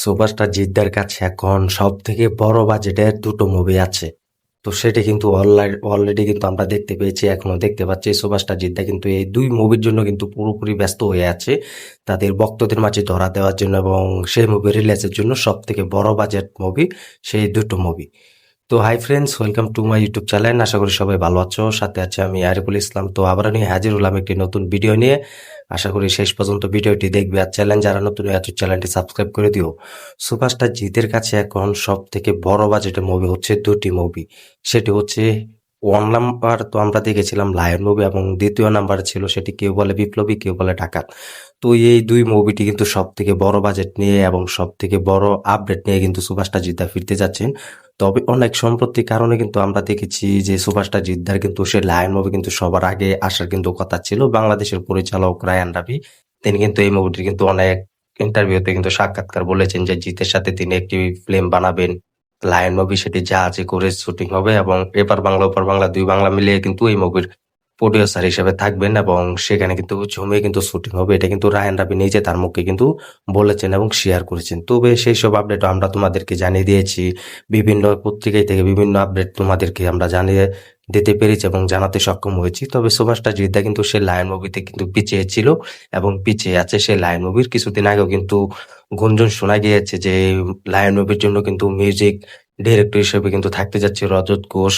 Superstar জিদ্দার কাছে এখন সব থেকে বড় বাজেটের দুটো মুভি আছে। তো সেটা কিন্তু অলরেডি কিন্তু আমরা দেখতে পেয়েছি, এখনও দেখতে পাচ্ছি। সুপারস্টার জিদ্দা কিন্তু এই দুই মুভির জন্য কিন্তু পুরোপুরি ব্যস্ত হয়ে আছে। তাদের ভক্তদের মাঝে ধরা দেওয়ার জন্য এবং সেই মুভি রিলিজের জন্য সব থেকে বড় বাজেট মুভি সেই দুটো মুভি তো hi friends welcome to my YouTube channel আশা করি সবাই ভালো আছো, সাথে আছে আমি আরিফুল ইসলাম। তো আবার নিয়ে হাজির হলাম একটি নতুন ভিডিও নিয়ে। আশা করি শেষ পর্যন্ত ভিডিওটি দেখবে আর চ্যানেল যারা নতুন আছে চ্যানেলটি সাবস্ক্রাইব করে দিও। সুপারস্টার জিতের কাছে এখন সব থেকে বড় বাজেটের মুভি হচ্ছে দুটি মুভি সেটি হচ্ছে ওয়ান নাম্বার তো আমরা দেখেছিলাম লায়ন মুভি এবং দ্বিতীয় নাম্বার ছিল সেটি কেউ বলে বিপ্লবী, কেউ বলে ডাকাত। তো এই দুই মুভিটি কিন্তু সব থেকে বড় বাজেট নিয়ে এবং সব থেকে বড় আপডেট নিয়ে কিন্তু সুভাষটা জিদ্দা ফিরতে যাচ্ছেন। তবে অনেক সম্প্রতি কারণে কিন্তু আমরা দেখেছি যে সুভাষটা জিদ্দার কিন্তু সে লায়ন মুভি কিন্তু সবার আগে আসার কিন্তু কথা ছিল। বাংলাদেশের পরিচালক রায়ান রাবি তিনি কিন্তু এই মুভিটির কিন্তু অনেক ইন্টারভিউতে কিন্তু সাক্ষাৎকার বলেছেন যে জিতের সাথে তিনি একটি ফিল্ম বানাবেন। লায়ন মুভি সেটি যা আছে করে শুটিং হবে এবং এপার বাংলা ওপার বাংলা, দুই বাংলা মিলিয়ে কিন্তু এই মুভির প্রডিউসার হিসেবে থাকবেন এবং সেখানে কিন্তু জমে কিন্তু শুটিং হবে। এটা কিন্তু রায়ন রাবি নিজে তার মুখে কিন্তু বলেছেন এবং শেয়ার করেছেন। তবে সেই সব আপডেট আমরা তোমাদেরকে জানিয়ে দিয়েছি। বিভিন্ন পত্রিকায় থেকে বিভিন্ন আপডেট তোমাদেরকে আমরা জানিয়ে দিতে পেরেছি এবং জানাতে সক্ষম হয়েছি। তবে সুভাষটা জিদ্দা কিন্তু সে লায়ন মুভিতে কিন্তু পিছিয়ে ছিল এবং পিছিয়ে আছে সে লায়ন মুভির কিছুদিন আগেও কিন্তু গুঞ্জন শোনা গিয়েছে যে লায়ন মুভির জন্য কিন্তু মিউজিক ডিরেক্টর হিসেবে কিন্তু থাকতে যাচ্ছে রজত ঘোষ।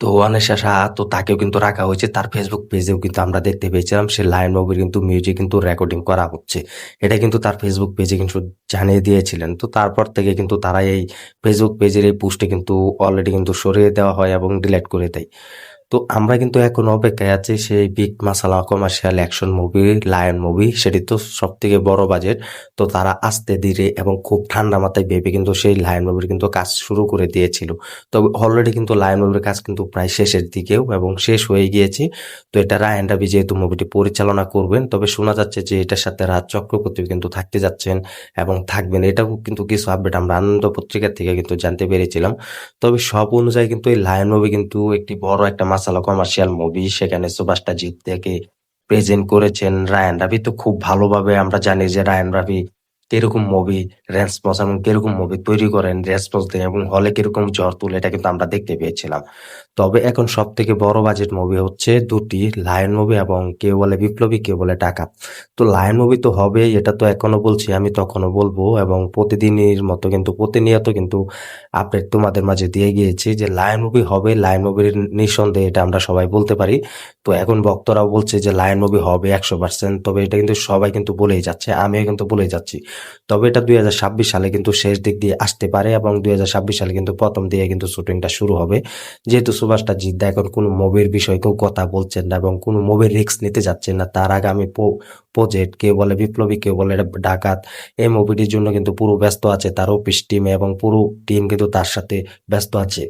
তো অনেশা সাহা তো তাকেও কিন্তু রাখা হয়েছে। তার ফেসবুক পেজেও কিন্তু আমরা দেখতে পেয়েছিলাম, সে লায়ন মুভির কিন্তু মিউজিক কিন্তু রেকর্ডিং করা হচ্ছে। এটা কিন্তু তার ফেসবুক পেজে কিন্তু জানিয়ে দিয়েছিলেন। তো তারপর থেকে কিন্তু তারা এই ফেসবুক পেজের এই পোস্টে কিন্তু অলরেডি কিন্তু সরিয়ে দেওয়া হয় এবং ডিলেট করে দেয়। তো আমরা কিন্তু এখন অপেক্ষায় আছি সেই big masala commercial action movie Lion movie সেটি তো সব থেকে বড় বাজেট তো তারা আস্তে ধীরে এবং খুব ঠান্ডা মাথায় ভেবে কিন্তু সেই লায়ন মুভির কিন্তু কাজ শুরু করে দিয়েছিল। তবে অলরেডি কিন্তু লায়ন মুভির কাজ কিন্তু প্রায় শেষের দিকেও এবং শেষ হয়ে গিয়েছে। তো এটা রায়ন রাবি যেহেতু মুভিটি পরিচালনা করবেন, তবে শোনা যাচ্ছে যে এটার সাথে রাজ চক্রবর্তী কিন্তু থাকতে যাচ্ছেন এবং থাকবেন। এটাও কিন্তু কিছু আপডেট আমরা আনন্দ পত্রিকা থেকে কিন্তু জানতে পেরেছিলাম। তবে সব অনুযায়ী কিন্তু এই লায়ন মুভি কিন্তু একটি বড় একটা মাসালা কমার্শিয়াল মুভি সেখানে সুভাষটা জিত থেকে প্রেজেন্ট করেছেন রায়ান রাভি তো খুব ভালোভাবে আমরা জানি যে রায়ান রাভি কীরকম মুভি রেসপন্স এবং কীরকম মুভি তৈরি করেন রেসপন্স দেন এবং হলে কীরকম জ্বর তুলে, এটা কিন্তু আমরা দেখতে পেয়েছিলাম। তবে এখন সব থেকে বড় বাজেট মুভি হচ্ছে দুটি লায়ন মুভি এবং কেউ বলে বিপ্লবী, কেউ বলে টাকা তো লায়ন মুভি তো হবে এটা তো এখনও বলছি, আমি তখনও বলব এবং প্রতিদিনের মতো কিন্তু, প্রতিনিয়ত কিন্তু আপডেট তোমাদের মাঝে দিয়ে গিয়েছি যে লায়ন মুভি হবে লায়ন মুভির নিঃসন্দেহে এটা আমরা সবাই বলতে পারি। তো এখন বক্তরাও বলছে যে লায়ন মুভি হবে একশো পার্সেন্ট তবে এটা কিন্তু সবাই কিন্তু বলেই যাচ্ছে, আমিও কিন্তু বলেই যাচ্ছি। তবে এটা দুই হাজার ছাব্বিশ সালে কিন্তু শেষ দিক দিয়ে আসতে পারে এবং দুই হাজার ছাব্বিশ সালে কিন্তু প্রথম দিয়ে কিন্তু শুটিংটা শুরু হবে। যেহেতু সুভাষটা জিদ্দা এখন কোনো মুভির বিষয়ে কেউ কথা বলছেন না এবং কোনো মুভির রিক্স নিতে যাচ্ছেন না। তার আগামী প্রজেক্ট কেউ বলে বিপ্লবী, কেউ বলে ডাকাত, এই মুভিটির জন্য কিন্তু পুরো ব্যস্ত আছে তার অফিস টিম এবং পুরো টিম কিন্তু তার সাথে ব্যস্ত আছে।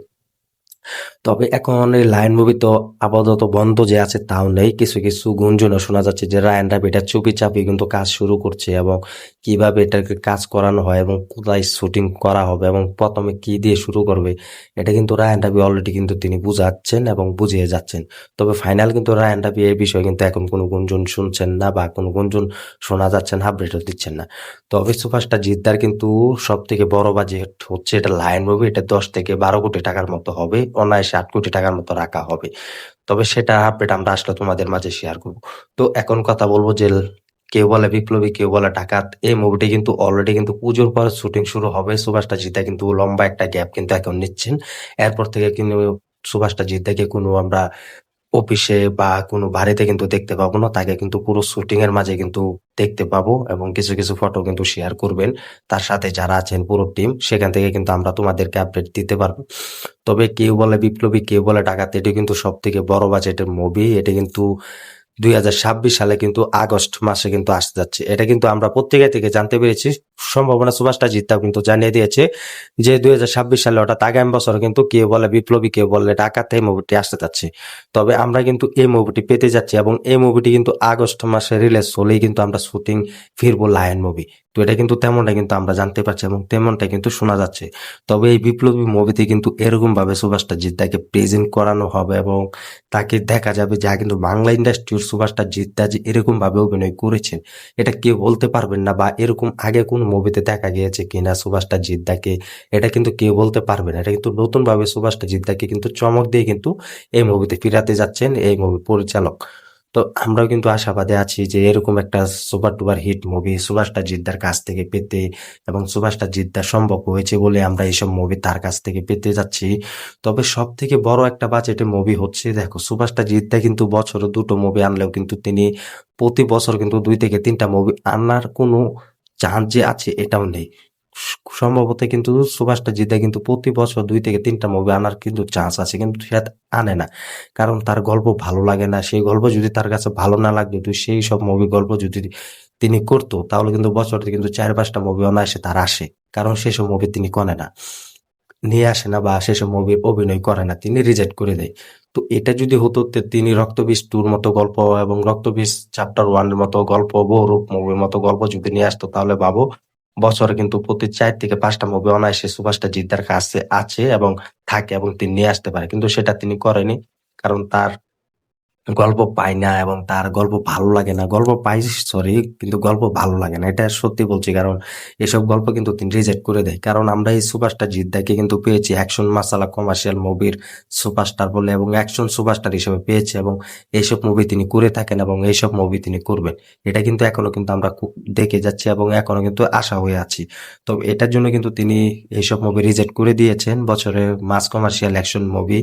তবে এখন এই লায়ন মুভি তো আপাতত বন্ধ যে আছে তাও নেই। কিছু কিছু গুঞ্জনও শোনা যাচ্ছে যে রায়ন রাবি এটা চুপি চাপি কিন্তু কাজ শুরু করছে এবং কীভাবে এটাকে কাজ করানো হয় এবং কোথায় শুটিং করা হবে এবং প্রথমে কি দিয়ে শুরু করবে, এটা কিন্তু রায়ন রাবি অলরেডি কিন্তু তিনি বুঝাচ্ছেন এবং বুঝিয়ে যাচ্ছেন। তবে ফাইনাল কিন্তু রায়ন রাবি এই বিষয়ে কিন্তু এখন কোনো গুঞ্জন শুনছেন না বা কোনো গুঞ্জন শোনা যাচ্ছে না আপডেটও দিচ্ছেন না। তবে সুপারস্টার জিদ্দার কিন্তু সব থেকে বড় বাজেট হচ্ছে এটা লায়ন মুভি, এটা দশ থেকে বারো কোটি টাকার মতো হবে। অনায়াসে আট কোটি টাকার মতো রাখা হবে। তবে সেটা আপডেট আমরা আসলে তোমাদের মাঝে শেয়ার করব। তো এখন কথা বলব যে কেউ বলে বিপ্লবী, কেউ বলে ডাকাত, এই মুভিটি কিন্তু অলরেডি কিন্তু পুজোর পর শুটিং শুরু হবে। সুভাষটা জিতা কিন্তু লম্বা একটা গ্যাপ কিন্তু এখন নিচ্ছেন। এরপর থেকে কিন্তু সুভাষটা জিদ্দাকে কোনো আমরা অফিসে বা কোনো বাড়িতে কিন্তু দেখতে পাবো না, তাকে কিন্তু পুরো শুটিং এর মাঝে কিন্তু দেখতে পাবো এবং কিছু কিছু ফটো কিন্তু শেয়ার করবেন। তার সাথে যারা আছেন পুরো টিম সেখান থেকে কিন্তু আমরা তোমাদেরকে আপডেট দিতে পারব। তবে কেউ বলে বিপ্লবী, কেউ বলে ডাকাত, এটি কিন্তু সব থেকে বড় বাজেটের মুভি এটি কিন্তু দুই হাজার ছাব্বিশ সালে কিন্তু আগস্ট মাসে কিন্তু আসতে যাচ্ছে। এটা কিন্তু আমরা পত্রিকা থেকে জানতে পেরেছি। সম্ভাবনা সুভাষটা জিত্তাও কিন্তু জানিয়ে দিয়েছে যে দুই হাজার ছাব্বিশ সালে অর্থাৎ আগামী বছর কিন্তু কেউ বলে বিপ্লবী কেউ বলে ডাকাতে, এই মুভিটি আসতে যাচ্ছে। তবে আমরা কিন্তু এই মুভিটি পেতে যাচ্ছি এবং এই মুভিটি কিন্তু আগস্ট মাসে রিলিজ হলেই কিন্তু আমরা শুটিং ফিরবো লায়ন মুভি তো এটা কিন্তু তেমনটা কিন্তু আমরা জানতে পারছি এবং তেমনটা কিন্তু শোনা যাচ্ছে। তবে এই বিপ্লবী মুভিতে কিন্তু এরকম ভাবে সুভাষটা জিদ্দাকে প্রেজেন্ট করানো হবে এবং তাকে দেখা যাবে যা কিন্তু বাংলা ইন্ডাস্ট্রির সুভাষটা জিদ্দা যে এরকম ভাবে অভিনয় করেছেন, এটা কেউ বলতে পারবেন না বা এরকম আগে কোন মুভিতে দেখা গিয়েছে কিনা সুভাষটা জিদ্দাকে, এটা কিন্তু কেউ বলতে পারবে না। এটা কিন্তু নতুনভাবে সুভাষটা জিদ্দাকে কিন্তু চমক দিয়ে কিন্তু এই মুভিতে ফিরাতে যাচ্ছেন এই মুভি পরিচালক। তো আমরাও কিন্তু আশাবাদে আছি যে এরকম একটা সুপার টুপার হিট মুভি সুভাষটা জিদ্দার কাছ থেকে পেতে এবং সুভাষটা জিদ্দার সম্ভব হয়েছে বলে আমরা এইসব মুভি তার কাছ থেকে পেতে যাচ্ছি। তবে সব থেকে বড় একটা বাজেটের মুভি হচ্ছে, দেখো, সুভাষটা জিদ্দা কিন্তু বছরে দুটো মুভি আনলেও কিন্তু তিনি প্রতি বছর কিন্তু দুই থেকে তিনটা মুভি আনার কোনো চান্স যে আছে এটাও নেই। সম্ভবত কিন্তু সুভাষটা জিদ্দা কিন্তু প্রতি বছর দুই থেকে তিনটা মুভি আনার কিন্তু চান্স আছে, কিন্তু সে আনে না। কারণ তার গল্প ভালো লাগে না, সেই গল্প যদি তার কাছে ভালো না লাগতো সেই সব মুভি গল্প যদি তিনি করতো, তাহলে কিন্তু বছরে কিন্তু চার পাঁচটা মুভি অনায়াসে তার আসে। কারণ সেসব মুভি তিনি করে না। নিয়ে আসে না বা সেসব মুভি অভিনয় করে না, তিনি রিজেক্ট করে দেয়। তো এটা যদি হতো তিনি রক্তবীজ টুর মতো গল্প এবং রক্তবীজ চ্যাপ্টার ওয়ানের মতো গল্প, বহুরূপ মুভির মতো গল্প যদি নিয়ে আসতো, তাহলে ভাবো বছরে কিন্তু প্রতি চার থেকে পাঁচটা মুভি অনায়াসে সুভাষটা জিদ্দার কাছে আছে এবং থাকে এবং তিনি নিয়ে আসতে পারে। কিন্তু সেটা তিনি করেনি, কারণ তার গল্প পাই না এবং তার গল্প ভালো লাগে না। গল্প পাই সরি কিন্তু গল্প ভালো লাগে না। এটা সত্যি বলছি, কারণ এসব গল্প কিন্তু তিনি রিজেক্ট করে দেয়। কারণ আমরা এই সুপারস্টার জিদ্দাকে কিন্তু পেয়েছি অ্যাকশন মাসালা কমার্শিয়াল মুভির সুপারস্টার বলে এবং অ্যাকশন সুপারস্টার হিসেবে পেয়েছি এবং এইসব মুভি তিনি করে থাকেন এবং এইসব মুভি তিনি করবেন। এটা কিন্তু এখনও কিন্তু আমরা দেখে যাচ্ছি এবং এখনও কিন্তু আশা হয়ে আছি। তো এটার জন্য কিন্তু তিনি এইসব মুভি রিজেক্ট করে দিয়েছেন। বছরে মাস কমার্শিয়াল অ্যাকশন মুভি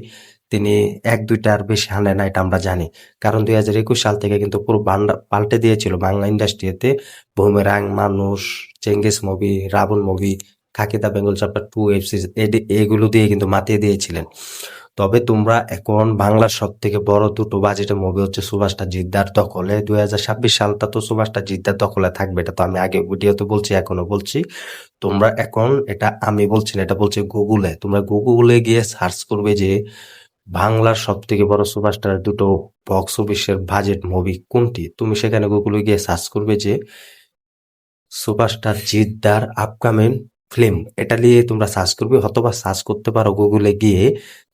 তিনি এক দুইটার বেশি আনে না, এটা আমরা জানি। কারণ দুই হাজার একুশ সাল থেকে কিন্তু পুরো পাল্টে দিয়েছিল বাংলা ইন্ডাস্ট্রিতে বুমেরাং, মানুষ, চেঙ্গিস মুভি রাবণ মুভি, খাকিদা বেঙ্গল চ্যাপ্টার টু, এফ এফসি এগুলো দিয়ে কিন্তু মাতিয়ে দিয়েছিলেন। তবে তোমরা এখন বাংলার সব থেকে বড় দুটো বাজেটের মুভি হচ্ছে সুভাষটা জিদ্দার দখলে। দুই হাজার ছাব্বিশ সালটা তো সুভাষটা জিদ্দার দখলে থাকবে, এটা তো আমি আগে ভিডিওতে বলছি, এখনও বলছি। তোমরা এখন এটা আমি বলছি না, এটা বলছি গুগলে। তোমরা গুগলে গিয়ে সার্চ করবে যে বাংলার সব থেকে বড় সুপারস্টার দুটো বক্স অফিসের বাজেট মুভি কোনটি? তুমি সেখানে গুগলে গিয়ে সার্চ করবে যে সুপারস্টার জিদ্দার আপকামিং ফিল্ম এটা নিয়ে তোমরা সার্চ করবে, অথবা সার্চ করতে পারো গুগলে গিয়ে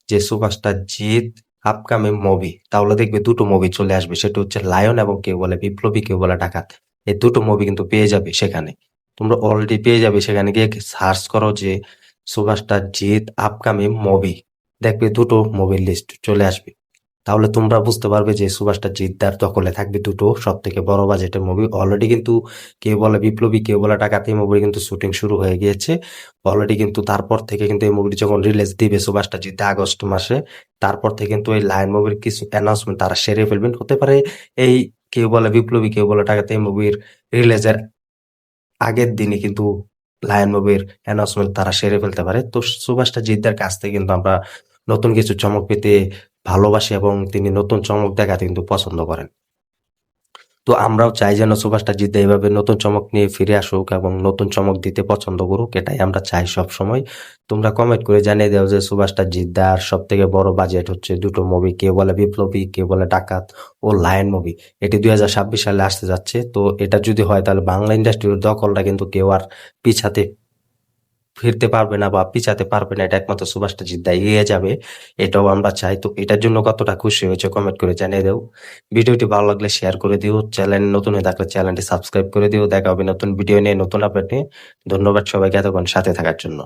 যে সুপারস্টার জিৎ আপকামিং মুভি তাহলে দেখবে দুটো মুভি চলে আসবে, সেটা হচ্ছে লায়ন এবং কেউ বলে বিপ্লবী, কেউ বলে ডাকাত। এই দুটো মুভি কিন্তু পেয়ে যাবে সেখানে। তোমরা অলরেডি পেয়ে যাবে, সেখানে গিয়ে সার্চ করো যে সুপারস্টার জিৎ আপকামিং মুভি দেখবে দুটো মুভির লিস্ট চলে আসবে। তাহলে তোমরা বুঝতে পারবে যে সুভাষটা জিদ্দার দখলে থাকবে দুটো সব থেকে বড় বাজেটের মুভি অলরেডি কিন্তু কেউ বলে বিপ্লবী কেউ বলে ডাকাতি মুভি কিন্তু শুটিং শুরু হয়ে গিয়েছে। অলরেডি কিন্তু তারপর থেকে কিন্তু এই মুভিটি যখন রিলিজ দিবে সুভাষটা জিদ্দা আগস্ট মাসে, তারপর থেকে কিন্তু এই লায়ন মুভির কিছু অ্যানাউন্সমেন্ট তারা সেরে ফেলবেন। হতে পারে এই কেউ বলে বিপ্লবী কেউ বলে টাকাতে এই মুভির রিলিজের আগের দিনই কিন্তু লায়ন মুভির অ্যানাউন্সমেন্ট তারা সেরে ফেলতে পারে। তো সুভাষটা জিদ্দার কাছ থেকে কিন্তু আমরা নতুন কিছু চমক পেতে ভালোবাসে এবং তিনি নতুন চমক দেখাতে কিন্তু পছন্দ করেন। তো আমরাও চাই যেন সুভাষটা জিদ্দা এইভাবে নতুন চমক নিয়ে ফিরে আসুক এবং নতুন চমক দিতে পছন্দ করুক, এটাই আমরা চাই সব সময় তোমরা কমেন্ট করে জানিয়ে দাও যে সুভাষটা জিদ্দার সব থেকে বড় বাজেট হচ্ছে দুটো মুভি কেউ বলে বিপ্লবী কেউ বলে ডাকাত ও লায়ন মুভি এটি দুই হাজার ছাব্বিশ সালে আসতে যাচ্ছে। তো এটা যদি হয় তাহলে বাংলা ইন্ডাস্ট্রির দখলটা কিন্তু কেউ আর পিছাতে ফিরতে পারবে না বা পিছাতে পারবে না, এটা একমাত্র সুভাষটা জিদ্দা এগিয়ে যাবে, এটাও আমরা চাই। তো এটার জন্য কতটা খুশি হয়েছে কমেন্ট করে জানিয়ে দেও। ভিডিওটি ভালো লাগলে শেয়ার করে দিও। চ্যানেল নতুন হয়ে থাকলে চ্যানেলটি সাবস্ক্রাইব করে দিও। দেখা হবে নতুন ভিডিও নিয়ে, নতুন আপডেট নিয়ে। ধন্যবাদ সবাইকে এতক্ষণ সাথে থাকার জন্য।